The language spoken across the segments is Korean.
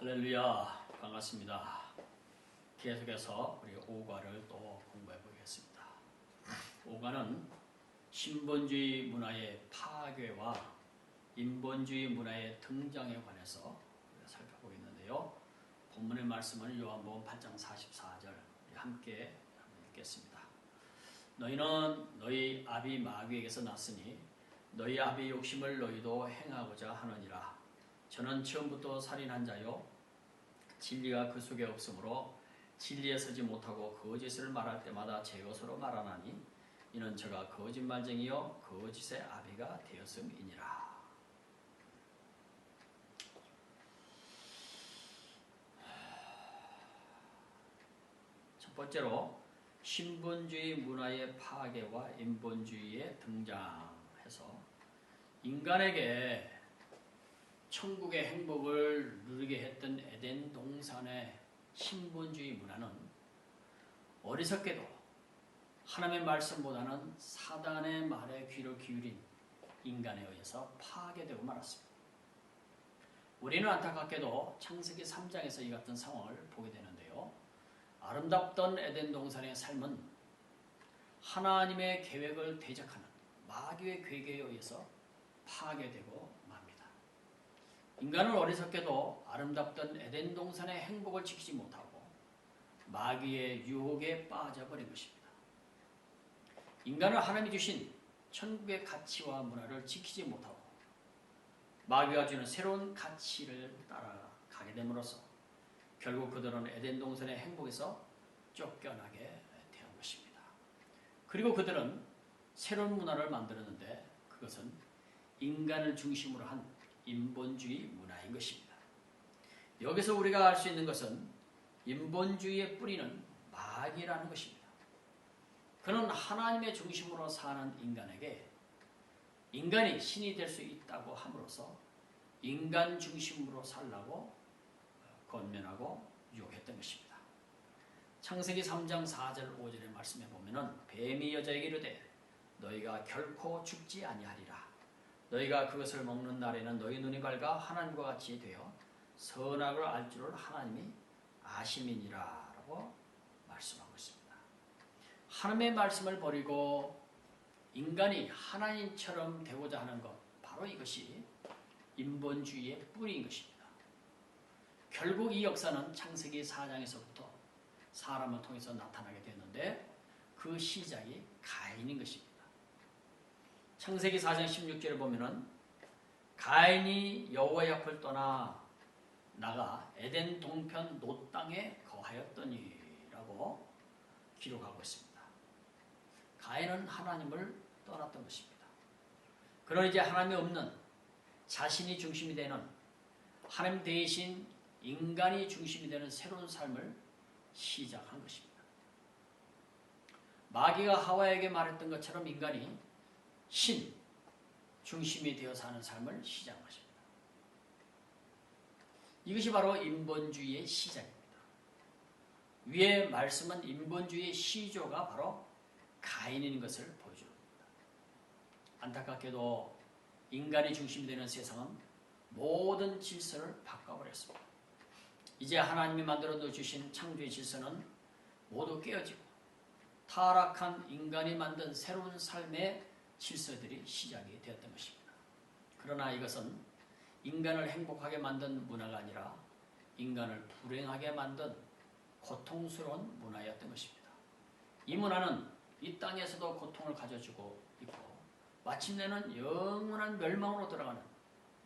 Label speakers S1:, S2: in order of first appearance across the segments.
S1: 할렐루야 반갑습니다. 계속해서 우리 오과를 또 공부해 보겠습니다. 오과는 신본주의 문화의 파괴와 인본주의 문화의 등장에 관해서 살펴보고 있는데요. 본문의 말씀은 요한복음 8장 44절 함께 읽겠습니다. 너희는 너희 아비 마귀에게서 났으니 너희 아비 욕심을 너희도 행하고자 하느니라. 저는 처음부터 살인한 자요 진리가 그 속에 없으므로 진리에 서지 못하고 거짓을 말할 때마다 제 것으로 말하나니 이는 저가 거짓말쟁이요 거짓의 아비가 되었음이니라. 첫 번째로 신본주의 문화의 파괴와 인본주의의 등장해서 인간에게 천국의 행복을 누리게 했던 에덴 동산의 신본주의 문화는 어리석게도 하나님의 말씀보다는 사단의 말에 귀를 기울인 인간에 의해서 파괴되고 말았습니다. 우리는 안타깝게도 창세기 3장에서 이 같은 상황을 보게 되는데요. 아름답던 에덴 동산의 삶은 하나님의 계획을 대적하는 마귀의 계획에 의해서 파괴되고. 인간은 어리석게도 아름답던 에덴 동산의 행복을 지키지 못하고 마귀의 유혹에 빠져버린 것입니다. 인간은 하나님이 주신 천국의 가치와 문화를 지키지 못하고 마귀가 주는 새로운 가치를 따라가게 됨으로써 결국 그들은 에덴 동산의 행복에서 쫓겨나게 된 것입니다. 그리고 그들은 새로운 문화를 만들었는데 그것은 인간을 중심으로 한 인본주의 문화인 것입니다. 여기서 우리가 알 수 있는 것은 인본주의의 뿌리는 마귀라는 것입니다. 그는 하나님의 중심으로 사는 인간에게 인간이 신이 될 수 있다고 함으로써 인간 중심으로 살라고 권면하고 유혹했던 것입니다. 창세기 3장 4절 5절의 말씀에 보면은 뱀이 여자에게 이르되 너희가 결코 죽지 아니하리라. 너희가 그것을 먹는 날에는 너희 눈이 밝아 하나님과 같이 되어 선악을 알 줄을 하나님이 아심이니라 라고 말씀하고 있습니다. 하나님의 말씀을 버리고 인간이 하나님처럼 되고자 하는 것 바로 이것이 인본주의의 뿌리인 것입니다. 결국 이 역사는 창세기 4장에서부터 사람을 통해서 나타나게 됐는데 그 시작이 가인인 것입니다. 창세기 4장 16절에 보면은 가인이 여호와의 앞을 떠나 나가 에덴 동편 노 땅에 거하였더니라고 기록하고 있습니다. 가인은 하나님을 떠났던 것입니다. 그러 이제 하나님이 없는 자신이 중심이 되는 하나님 대신 인간이 중심이 되는 새로운 삶을 시작한 것입니다. 마귀가 하와에게 말했던 것처럼 인간이 신 중심이 되어 사는 삶을 시작한 것입니다. 이것이 바로 인본주의의 시작입니다. 위의 말씀은 인본주의의 시조가 바로 가인인 것을 보여줍니다. 안타깝게도 인간이 중심이 되는 세상은 모든 질서를 바꿔버렸습니다. 이제 하나님이 만들어 놓으신 창조의 질서는 모두 깨어지고 타락한 인간이 만든 새로운 삶의 질서들이 시작이 되었던 것입니다. 그러나 이것은 인간을 행복하게 만든 문화가 아니라 인간을 불행하게 만든 고통스러운 문화였던 것입니다. 이 문화는 이 땅에서도 고통을 가져주고 있고 마침내는 영원한 멸망으로 들어가는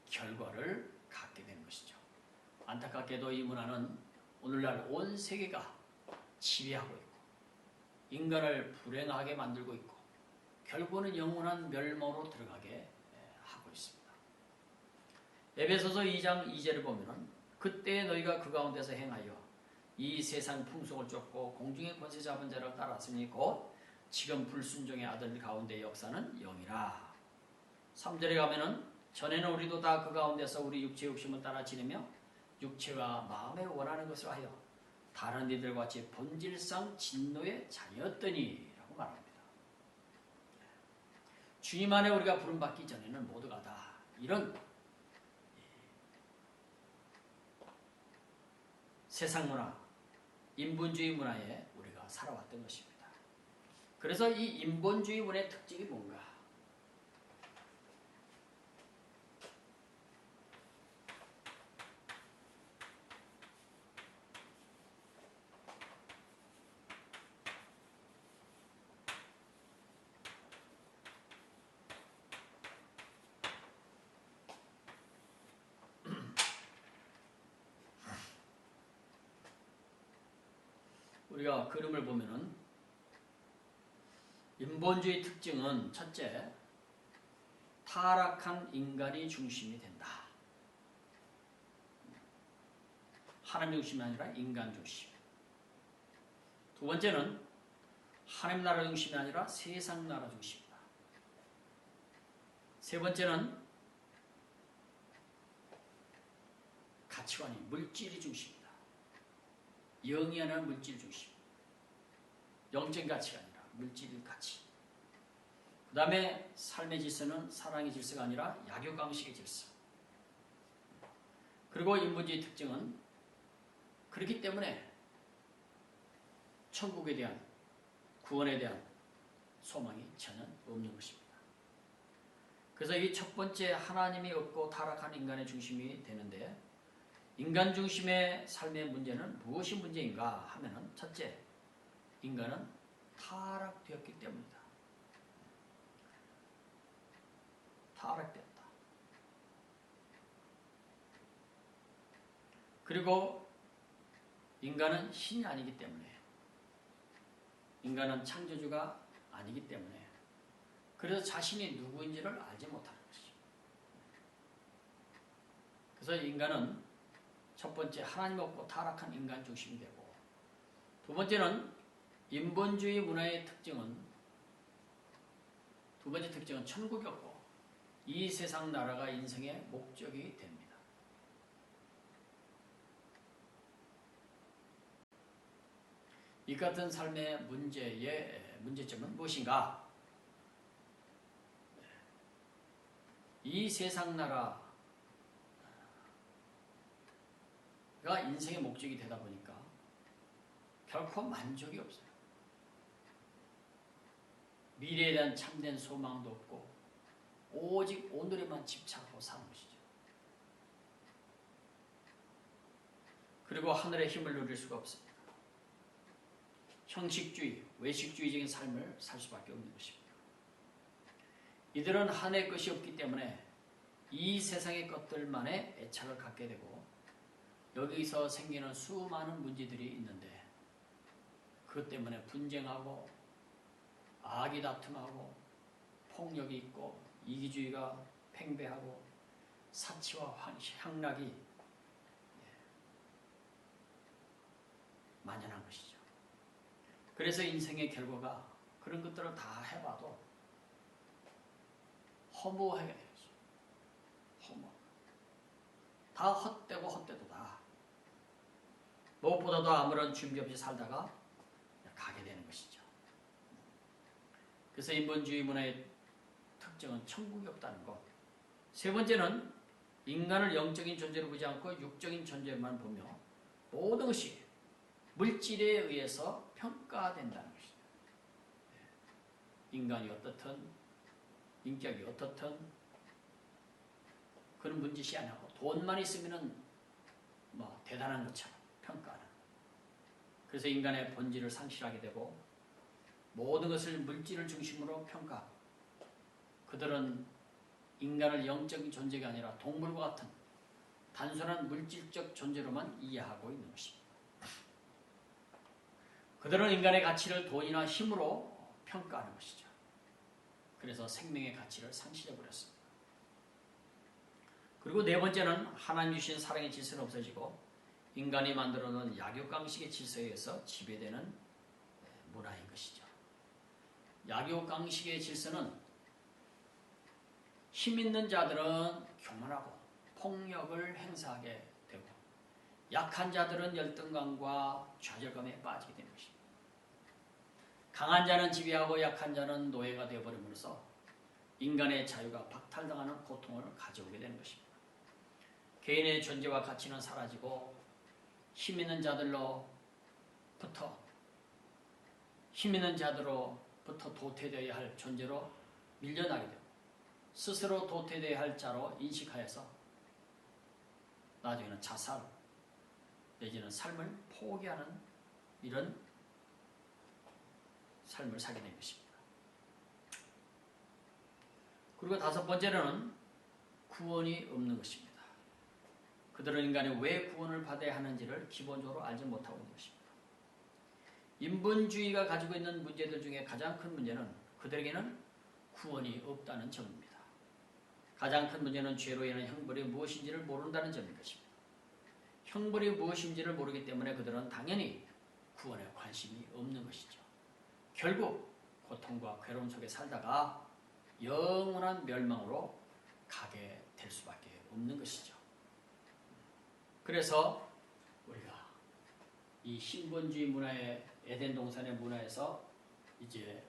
S1: 결과를 갖게 되는 것이죠. 안타깝게도 이 문화는 오늘날 온 세계가 지배하고 있고 인간을 불행하게 만들고 있고 결국은 영원한 멸망으로 들어가게 하고 있습니다. 에베소서 2장 2절을 보면은 그때 너희가 그 가운데서 행하여 이 세상 풍속을 쫓고 공중의 권세 잡은 자를 따랐으니 곧 지금 불순종의 아들 가운데 역사는 영이라. 3절에 가면은 전에는 우리도 다 그 가운데서 우리 육체 욕심을 따라 지내며 육체가 마음에 원하는 것을 하여 다른 이들과 같이 본질상 진노의 자녀였더니. 주님 안에 우리가 부름받기 전에는 모두가 다 이런 세상 문화, 인본주의 문화에 우리가 살아왔던 것입니다. 그래서 이 인본주의 문화의 특징이 뭔가? 우리가 그림을 보면은 인본주의 특징은 첫째, 타락한 인간이 중심이 된다. 하나님 중심이 아니라 인간 중심. 두 번째는 하나님 나라 중심이 아니라 세상 나라 중심이다. 세 번째는 가치관이 물질이 중심이다. 영이 아니라 물질 중심. 영적 가치가 아니라 물질 가치. 그 다음에 삶의 질서는 사랑의 질서가 아니라 약육강식의 질서. 그리고 인본주의 특징은 그렇기 때문에 천국에 대한 구원에 대한 소망이 전혀 없는 것입니다. 그래서 이 첫 번째 하나님이 없고 타락한 인간의 중심이 되는데 인간 중심의 삶의 문제는 무엇이 문제인가 하면은 첫째 인간은 타락되었기 때문이다. 타락되었다. 그리고 인간은 신이 아니기 때문에 인간은 창조주가 아니기 때문에 그래서 자신이 누구인지를 알지 못하는 것이죠. 그래서 인간은 첫 번째 하나님 없고 타락한 인간 중심이 되고 두 번째는 인본주의 문화의 특징은 두 번째 특징은 천국이 없고 이 세상 나라가 인생의 목적이 됩니다. 이 같은 삶의 문제의 문제점은 무엇인가? 이 세상 나라 가 인생의 목적이 되다 보니까 결코 만족이 없어요. 미래에 대한 참된 소망도 없고 오직 오늘에만 집착하고 사는 것이죠. 그리고 하늘의 힘을 누릴 수가 없습니다. 형식주의, 외식주의적인 삶을 살 수밖에 없는 것입니다. 이들은 한해 것이 없기 때문에 이 세상의 것들만의 애착을 갖게 되고 여기서 생기는 수많은 문제들이 있는데 그것 때문에 분쟁하고 악이 다툼하고 폭력이 있고 이기주의가 팽배하고 사치와 향락이 예, 만연한 것이죠. 그래서 인생의 결과가 그런 것들을 다 해봐도 허무하게 되죠. 허무. 다 헛되고 헛되도 다. 무엇보다도 아무런 준비 없이 살다가 가게 되는 것이죠. 그래서 인본주의 문화의 특징은 천국이 없다는 것. 세 번째는 인간을 영적인 존재로 보지 않고 육적인 존재만 보며 모든 것이 물질에 의해서 평가된다는 것이죠. 인간이 어떻든 인격이 어떻든 그런 문제시 아니고 돈만 있으면은 뭐 대단한 것처럼 평가하는. 그래서 인간의 본질을 상실하게 되고 모든 것을 물질을 중심으로 평가. 그들은 인간을 영적인 존재가 아니라 동물과 같은 단순한 물질적 존재로만 이해하고 있는 것입니다. 그들은 인간의 가치를 돈이나 힘으로 평가하는 것이죠. 그래서 생명의 가치를 상실해 버렸습니다. 그리고 네 번째는 하나님 주신 사랑의 질서는 없어지고 인간이 만들어 놓은 약육강식의 질서에 의해서 지배되는 문화인 것이죠. 약육강식의 질서는 힘 있는 자들은 교만하고 폭력을 행사하게 되고 약한 자들은 열등감과 좌절감에 빠지게 되는 것입니다. 강한 자는 지배하고 약한 자는 노예가 되어버림으로써 인간의 자유가 박탈당하는 고통을 가져오게 되는 것입니다. 개인의 존재와 가치는 사라지고 힘 있는 자들로부터 힘 있는 자들로부터 도태되어야 할 존재로 밀려나게 되고 스스로 도태되어야 할 자로 인식하여서 나중에는 자살 내지는 삶을 포기하는 이런 삶을 사게 된 것입니다. 그리고 다섯 번째로는 구원이 없는 것입니다. 그들은 인간이 왜 구원을 받아야 하는지를 기본적으로 알지 못하고 있는 것입니다. 인본주의가 가지고 있는 문제들 중에 가장 큰 문제는 그들에게는 구원이 없다는 점입니다. 가장 큰 문제는 죄로 인한 형벌이 무엇인지를 모른다는 점인 것입니다. 형벌이 무엇인지를 모르기 때문에 그들은 당연히 구원에 관심이 없는 것이죠. 결국 고통과 괴로움 속에 살다가 영원한 멸망으로 가게 될 수밖에 없는 것이죠. 그래서 우리가 이 신본주의 문화의 에덴 동산의 문화에서 이제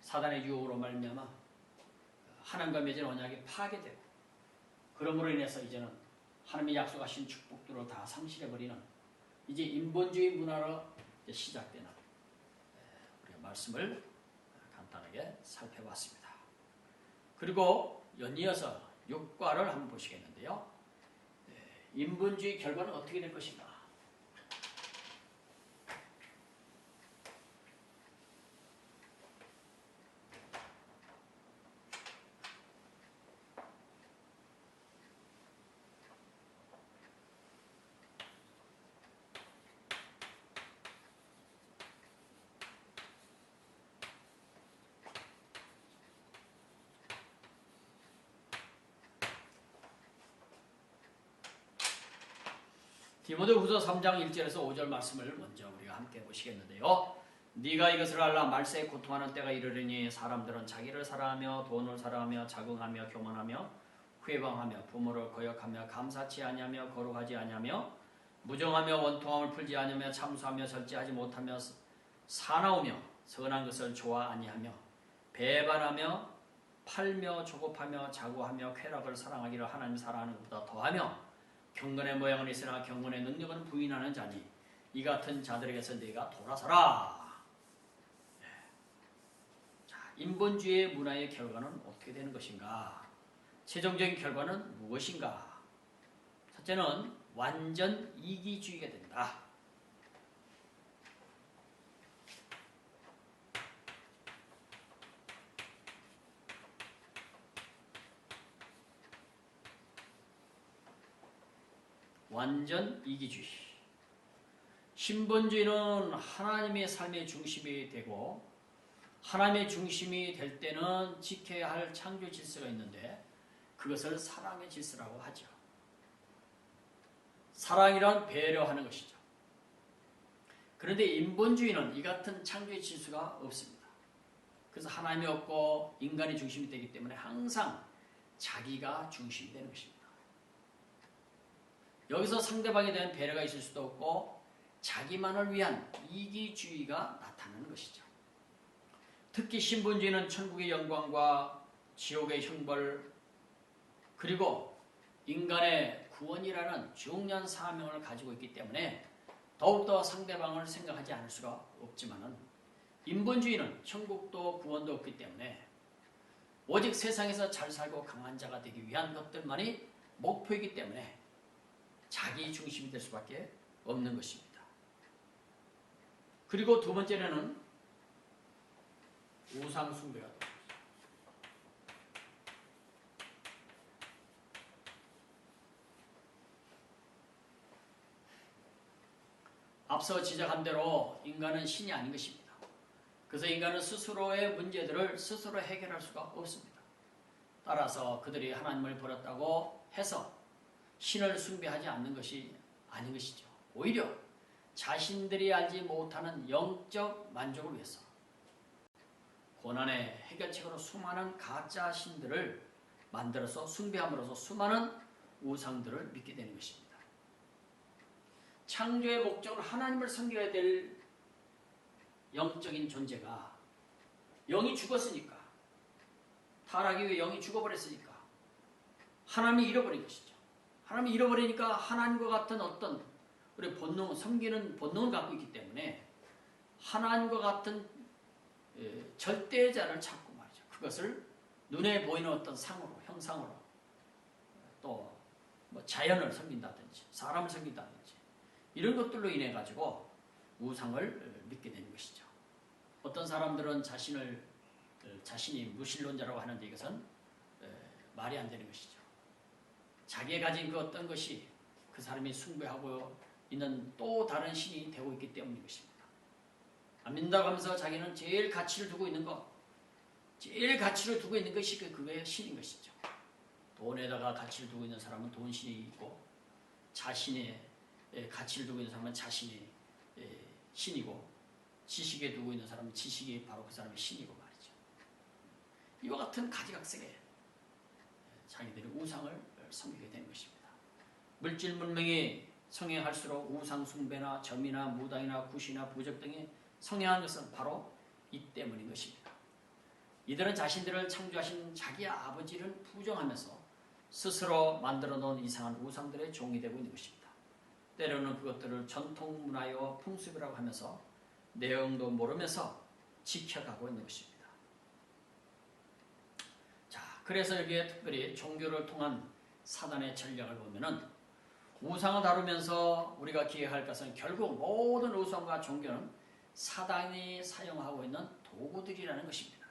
S1: 사단의 유혹으로 말미암아 하나님과 맺은 언약이 파괴되고 그러므로 인해서 이제는 하나님의 약속하신 축복들을 다 상실해버리는 이제 인본주의 문화로 시작되는 우리가 말씀을 간단하게 살펴봤습니다. 그리고 연이어서 육과를 한번 보시겠는데요. 인본주의 결과는 어떻게 될 것인가? 디모데후서 3장 1절에서 5절 말씀을 먼저 우리가 함께 보시겠는데요. 네가 이것을 알라 말세에 고통하는 때가 이르리니 사람들은 자기를 사랑하며 돈을 사랑하며 자긍하며 교만하며 회방하며 부모를 거역하며 감사치 아니하며 거룩하지 아니하며 무정하며 원통함을 풀지 아니하며 참수하며 절제하지 못하며 사나우며 선한 것을 좋아 아니하며 배반하며 팔며 조급하며 자고하며 쾌락을 사랑하기를 하나님 사랑하는 것보다 더하며 경건의 모양은 있으나 경건의 능력은 부인하는 자니 이 같은 자들에게서 네가 돌아서라. 네. 자, 인본주의 문화의 결과는 어떻게 되는 것인가? 최종적인 결과는 무엇인가? 첫째는 완전 이기주의가 된다. 완전 이기주의. 신본주의는 하나님의 삶의 중심이 되고 하나님의 중심이 될 때는 지켜야 할 창조 질서가 있는데 그것을 사랑의 질서라고 하죠. 사랑이란 배려하는 것이죠. 그런데 인본주의는 이 같은 창조의 질서가 없습니다. 그래서 하나님이 없고 인간이 중심이 되기 때문에 항상 자기가 중심이 되는 것입니다. 여기서 상대방에 대한 배려가 있을 수도 없고 자기만을 위한 이기주의가 나타나는 것이죠. 특히 신분주의는 천국의 영광과 지옥의 형벌 그리고 인간의 구원이라는 중요한 사명을 가지고 있기 때문에 더욱더 상대방을 생각하지 않을 수가 없지만은 인본주의는 천국도 구원도 없기 때문에 오직 세상에서 잘 살고 강한 자가 되기 위한 것들만이 목표이기 때문에 자기 중심이 될 수밖에 없는 것입니다. 그리고 두 번째는 우상 숭배가 앞서 지적한 대로 인간은 신이 아닌 것입니다. 그래서 인간은 스스로의 문제들을 스스로 해결할 수가 없습니다. 따라서 그들이 하나님을 버렸다고 해서 신을 숭배하지 않는 것이 아닌 것이죠. 오히려 자신들이 알지 못하는 영적 만족을 위해서 고난의 해결책으로 수많은 가짜 신들을 만들어서 숭배함으로써 수많은 우상들을 믿게 되는 것입니다. 창조의 목적은 하나님을 섬겨야 될 영적인 존재가 영이 죽었으니까 타락이 왜 영이 죽어버렸으니까 하나님이 잃어버린 것이죠. 하나님 잃어버리니까 하나님과 같은 어떤 우리 본능, 섬기는 본능을 갖고 있기 때문에 하나님과 같은 예, 절대자를 찾고 말이죠. 그것을 눈에 보이는 어떤 상으로, 형상으로 또 뭐 자연을 섬긴다든지 사람을 섬긴다든지 이런 것들로 인해 가지고 우상을 믿게 되는 것이죠. 어떤 사람들은 자신을 어, 자신이 무신론자라고 하는데 이것은 에, 말이 안 되는 것이죠. 자기가 가진 그 어떤 것이 그 사람이 숭배하고 있는 또 다른 신이 되고 있기 때문인 것입니다. 안 믿는다고 하면서 자기는 제일 가치를 두고 있는 것, 제일 가치를 두고 있는 것이 그- 그거의 신인 것이죠. 돈에다가 가치를 두고 있는 사람은 돈신이 있고 자신의 에, 가치를 두고 있는 사람은 자신이 에, 신이고 지식에 두고 있는 사람은 지식이 바로 그 사람의 신이고 말이죠. 이와 같은 가지각색에 자기들이 우상을 섬기게 되는 것입니다. 물질 문명이 성행할수록 우상 숭배나 점이나 무당이나 굿이나 부적 등이 성행한 것은 바로 이 때문인 것입니다. 이들은 자신들을 창조하신 자기 아버지를 부정하면서 스스로 만들어 놓은 이상한 우상들의 종이 되고 있는 것입니다. 때로는 그것들을 전통 문화요 풍습이라고 하면서 내용도 모르면서 지켜가고 있는 것입니다. 자, 그래서 여기에 특별히 종교를 통한 사단의 전략을 보면은 우상을 다루면서 우리가 기억할 것은 결국 모든 우상과 종교는 사단이 사용하고 있는 도구들이라는 것입니다.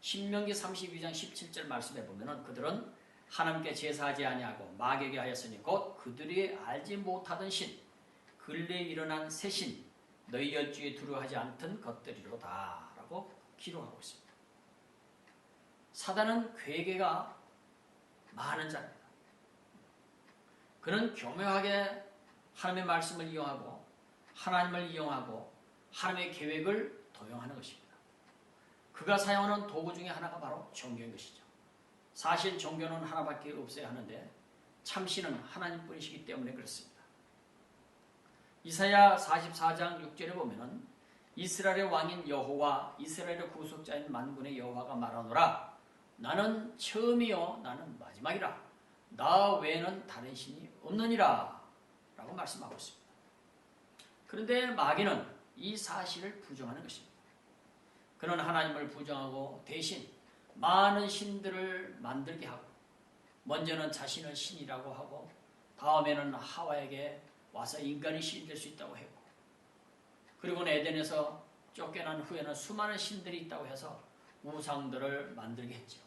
S1: 신명기 32장 17절 말씀에 보면은 그들은 하나님께 제사하지 아니하고 마귀에게 하였으니 곧 그들이 알지 못하던 신 근래에 일어난 새신 너희 열주에 두려워하지 않던 것들이로다라고 기록하고 있습니다. 사단은 괴계가 많은 자입니다. 그는 교묘하게 하나님의 말씀을 이용하고 하나님을 이용하고 하나님의 계획을 도용하는 것입니다. 그가 사용하는 도구 중에 하나가 바로 종교인 것이죠. 사실 종교는 하나밖에 없어야 하는데 참신은 하나님뿐이시기 때문에 그렇습니다. 이사야 44장 6절에 보면은 이스라엘의 왕인 여호와 이스라엘의 구속자인 만군의 여호와가 말하노라 나는 처음이요 나는 마지막이라 나 외에는 다른 신이 없느니라 라고 말씀하고 있습니다. 그런데 마귀는 이 사실을 부정하는 것입니다. 그는 하나님을 부정하고 대신 많은 신들을 만들게 하고 먼저는 자신을 신이라고 하고 다음에는 하와에게 와서 인간이 신이 될 수 있다고 했고 그리고는 에덴에서 쫓겨난 후에는 수많은 신들이 있다고 해서 우상들을 만들게 했죠.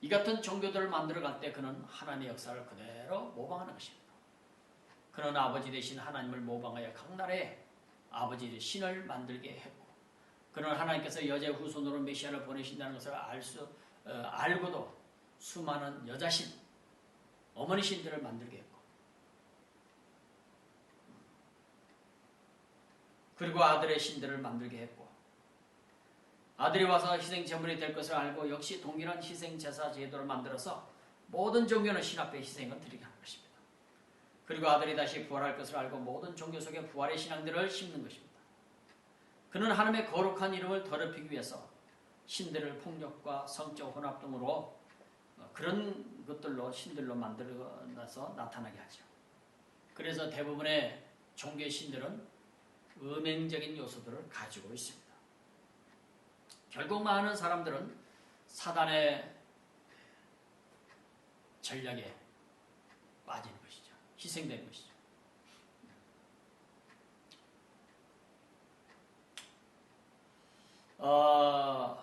S1: 이 같은 종교들을 만들어갈 때 그는 하나님의 역사를 그대로 모방하는 것입니다. 그는 아버지 대신 하나님을 모방하여 각 나라에 아버지 신을 만들게 했고 그는 하나님께서 여자의 후손으로 메시아를 보내신다는 것을 알 수, 어, 알고도 수많은 여자신, 어머니 신들을 만들게 했고 그리고 아들의 신들을 만들게 했고 아들이 와서 희생 제물이 될 것을 알고 역시 동일한 희생 제사 제도를 만들어서 모든 종교는 신 앞에 희생을 드리게 하는 것입니다. 그리고 아들이 다시 부활할 것을 알고 모든 종교 속에 부활의 신앙들을 심는 것입니다. 그는 하나님의 거룩한 이름을 더럽히기 위해서 신들을 폭력과 성적 혼합 등으로 그런 것들로 신들로 만들어서 나타나게 하죠. 그래서 대부분의 종교의 신들은 음행적인 요소들을 가지고 있습니다. 결국 많은 사람들은 사단의 전략에 빠지는 것이죠. 희생되는 것이죠. 어,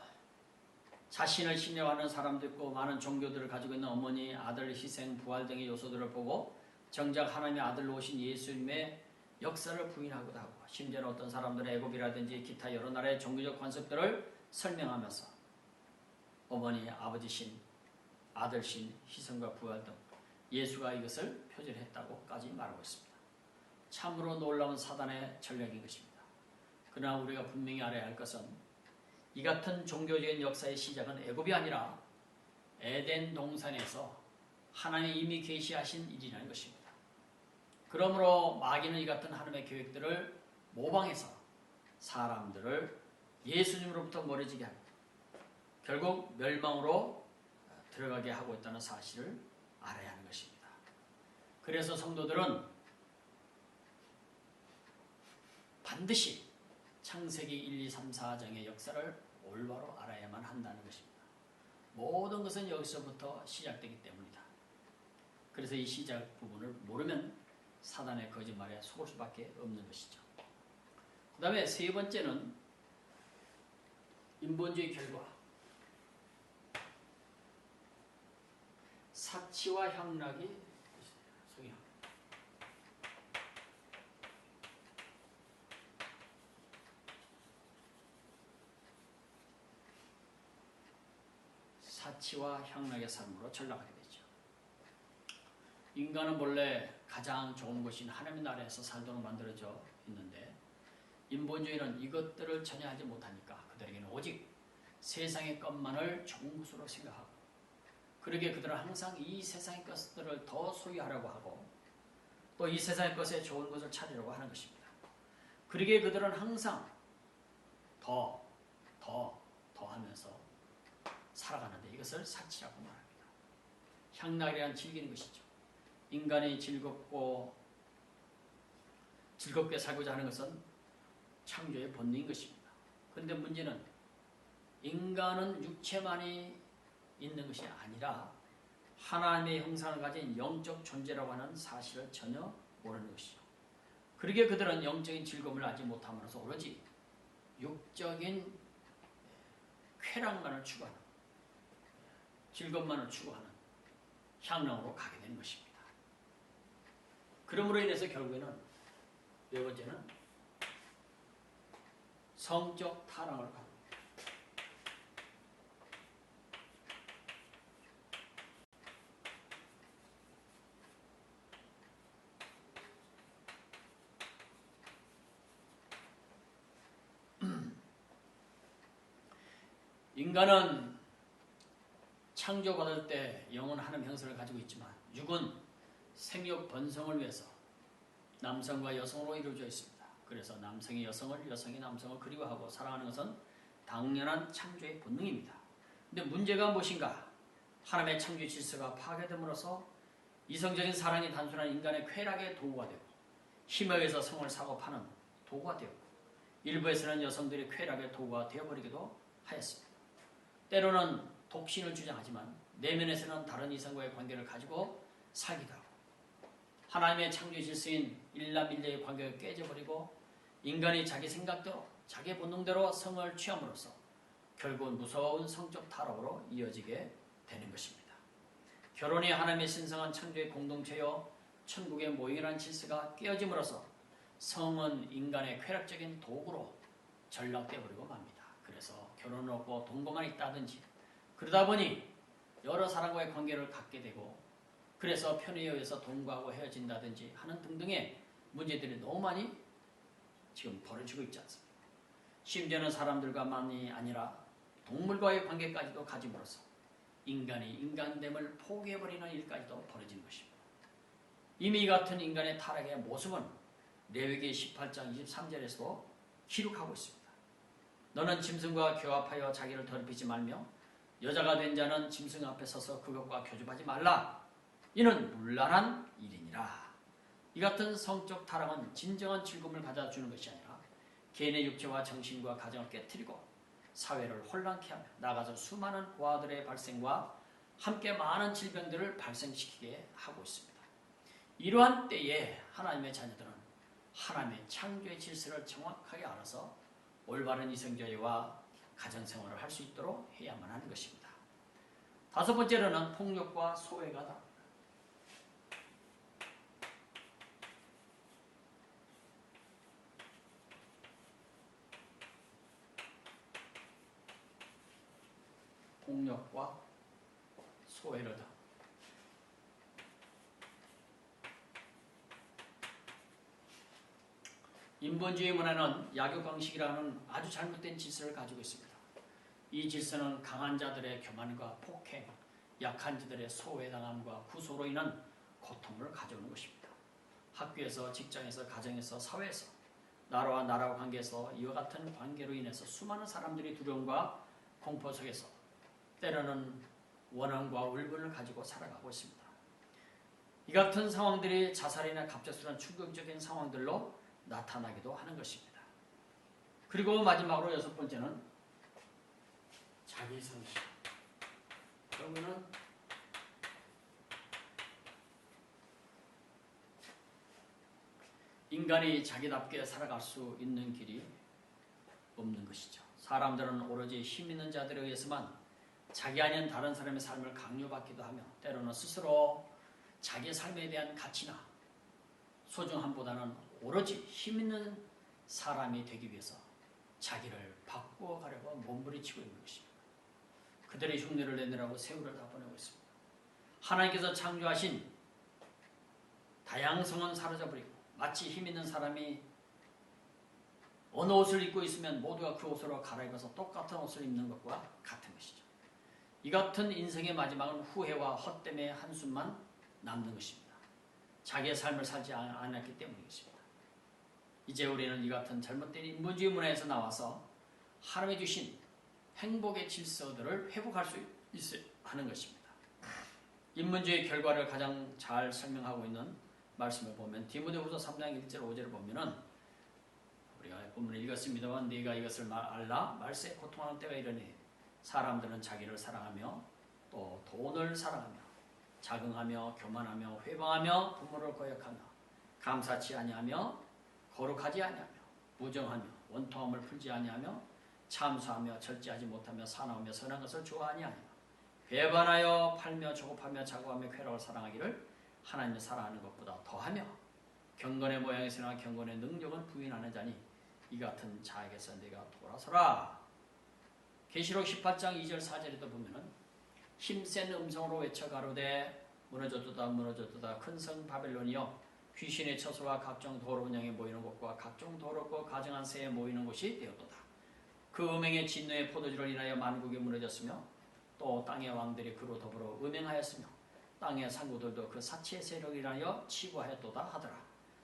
S1: 자신을 신뢰하는 사람도 있고 많은 종교들을 가지고 있는 어머니, 아들 희생, 부활 등의 요소들을 보고 정작 하나님의 아들로 오신 예수님의 역사를 부인하기도 하고 심지어는 어떤 사람들은 애굽이라든지 기타 여러 나라의 종교적 관습들을 설명하면서 어머니, 아버지 신, 아들 신, 희생과 부활 등 예수가 이것을 표절했다고까지 말하고 있습니다. 참으로 놀라운 사단의 전략인 것입니다. 그러나 우리가 분명히 알아야 할 것은 이 같은 종교적인 역사의 시작은 애굽이 아니라 에덴 동산에서 하나님이 이미 계시하신 일이라는 것입니다. 그러므로 마귀는 이 같은 하나님의 계획들을 모방해서 사람들을 예수님으로부터 멀어지게 합니다. 결국 멸망으로 들어가게 하고 있다는 사실을 알아야 하는 것입니다. 그래서 성도들은 반드시 창세기 1, 2, 3, 4장의 역사를 올바로 알아야만 한다는 것입니다. 모든 것은 여기서부터 시작되기 때문이다. 그래서 이 시작 부분을 모르면 사단의 거짓말에 속을 수밖에 없는 것이죠. 그 다음에 세 번째는 인본주의 결과 사치와 향락이 성향 사치와 향락의 삶으로 전락하게 되죠. 인간은 본래 가장 좋은 것인 하나님의 나라에서 살도록 만들어져 있는데 인본주의는 이것들을 전혀 하지 못하니까 그들에게는 오직 세상의 것만을 것으로 생각하고 그러게 그들은 항상 이 세상의 것들을 더 소유하려고 하고 또 이 세상의 것에 좋은 것을 찾으려고 하는 것입니다. 그러게 그들은 항상 더, 더, 더 하면서 살아가는데 이것을 사치라고 말합니다. 향락이란 즐기는 것이죠. 인간이 즐겁고 즐겁게 살고자 하는 것은 창조의 본능인 것입니다. 그런데 문제는 인간은 육체만이 있는 것이 아니라 하나님의 형상을 가진 영적 존재라고 하는 사실을 전혀 모르는 것이죠. 그러게 그들은 영적인 즐거움을 알지 못함으로써 오로지 육적인 쾌락만을 추구하는 즐겁만을 추구하는 향락으로 가게 되는 것입니다. 그러므로 인해서 결국에는 네 번째는 성적 타락을 가고 인간은 창조받을 때 영은 하나님 형상을 가지고 있지만 육은 생육 번성을 위해서 남성과 여성으로 이루어져 있습니다. 그래서 남성이 여성을, 여성이 남성을 그리워하고 사랑하는 것은 당연한 창조의 본능입니다. 근데 문제가 무엇인가? 하나님의 창조 질서가 파괴됨으로써 이성적인 사랑이 단순한 인간의 쾌락의 도구가 되고 힘에 의해서 성을 사고 파는 도구가 되었고 일부에서는 여성들이 쾌락의 도구가 되어버리기도 하였습니다. 때로는 독신을 주장하지만 내면에서는 다른 이성과의 관계를 가지고 살기도 하고 하나님의 창조 질서인 일남일녀의 관계가 깨져버리고 인간이 자기 생각대로 자기 본능대로 성을 취함으로써 결국은 무서운 성적 타락으로 이어지게 되는 것입니다. 결혼이 하나님의 신성한 창조의 공동체요 천국의 모형이라는 질서가 깨어짐으로써 성은 인간의 쾌락적인 도구로 전락되어 버리고 맙니다. 그래서 결혼을 없고 동거만 있다든지 그러다 보니 여러 사람과의 관계를 갖게 되고 그래서 편의에 의해서 동거하고 헤어진다든지 하는 등등의 문제들이 너무 많이 지금 벌어지고 있지 않습니까? 심지어는 사람들과만이 아니라 동물과의 관계까지도 가짐으로써 인간이 인간됨을 포기해버리는 일까지도 벌어지는 것입니다. 이미 이 같은 인간의 타락의 모습은 레위기 18장 23절에서도 기록하고 있습니다. 너는 짐승과 교합하여 자기를 더럽히지 말며 여자가 된 자는 짐승 앞에 서서 그것과 교접하지 말라. 이는 물란한 일이니라. 이 같은 성적 타락은 진정한 즐거움을 가져주는 것이 아니라 개인의 육체와 정신과 가정을 깨뜨리고 사회를 혼란케 하며 나가서 수많은 고아들의 발생과 함께 많은 질병들을 발생시키게 하고 있습니다. 이러한 때에 하나님의 자녀들은 하나님의 창조의 질서를 정확하게 알아서 올바른 이성교회와 가정생활을 할 수 있도록 해야만 하는 것입니다. 다섯 번째로는 폭력과 소외가 나옵니다. 소외를 당. 인본주의 문화는 약육 방식이라는 아주 잘못된 질서를 가지고 있습니다. 이 질서는 강한 자들의 교만과 폭행, 약한 자들의 소외당함과 구소로 인한 고통을 가져오는 것입니다. 학교에서, 직장에서, 가정에서, 사회에서, 나라와 나라와 관계에서 이와 같은 관계로 인해서 수많은 사람들이 두려움과 공포 속에서 때로는 원한과 울분을 가지고 살아가고 있습니다. 이 같은 상황들이 자살이나 갑작스러운 충격적인 상황들로 나타나기도 하는 것입니다. 그리고 마지막으로 여섯 번째는 자기 상실. 그러면은 인간이 자기답게 살아갈 수 있는 길이 없는 것이죠. 사람들은 오로지 힘 있는 자들에 의해서만 자기 아닌 다른 사람의 삶을 강요받기도 하며 때로는 스스로 자기의 삶에 대한 가치나 소중함보다는 오로지 힘 있는 사람이 되기 위해서 자기를 바꾸어 가려고 몸부림치고 있는 것입니다. 그들의 흉내를 내느라고 세월을 다 보내고 있습니다. 하나님께서 창조하신 다양성은 사라져버리고 마치 힘 있는 사람이 어느 옷을 입고 있으면 모두가 그 옷으로 갈아입어서 똑같은 옷을 입는 것과 같은 것이죠. 이 같은 인생의 마지막은 후회와 헛됨의 한숨만 남는 것입니다. 자기의 삶을 살지 않았기 때문이것입니다. 이제 우리는 이 같은 잘못된 인본주의 문화에서 나와서 하나님이 주신 행복의 질서들을 회복할 수 있어야 하는 것입니다. 인문주의 결과를 가장 잘 설명하고 있는 말씀을 보면 디모데후서 3장 1절 5절을 보면은 우리가 본문을 읽었습니다만 네가 이것을 알라 말세에 고통하는 때가 이르니 사람들은 자기를 사랑하며 또 돈을 사랑하며 자긍하며 교만하며 회방하며 부모를 거역하며 감사치 아니하며 거룩하지 아니하며 무정하며 원통함을 풀지 아니하며 참수하며 절제하지 못하며 사나우며 선한 것을 좋아하니 아니하며 배반하여 팔며 조급하며 자고하며 쾌락을 사랑하기를 하나님을 사랑하는 것보다 더하며 경건의 모양에서나 경건의 능력을 부인하는 자니 이 같은 자에게서 내가 돌아서라. 계시록 18장 2절 4절에도 보면은 힘센 음성으로 외쳐 가로되 무너졌도다 무너졌도다 큰 성 바벨론이여 귀신의 처소와 각종 더러운 양에 모이는 곳과 각종 더럽고 가증한 새에 모이는 곳이 되었도다. 그 음행의 진노의 포도주를 인하여 만국이 무너졌으며 또 땅의 왕들이 그로 더불어 음행하였으며 땅의 상구들도 그 사치의 세력을 인하여 치부하였도다 하더라.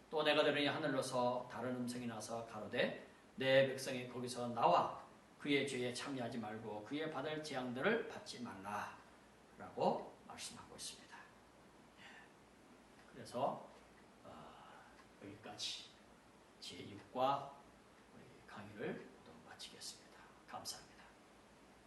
S1: 또 내가 들으니 하늘로서 다른 음성이 나서 가로되 내 백성이 거기서 나와 그의 죄에 참여하지 말고 그의 받을 재앙들을 받지 말라 라고 말씀하고 있습니다. 예. 그래서 어, 여기까지 제6과 강의를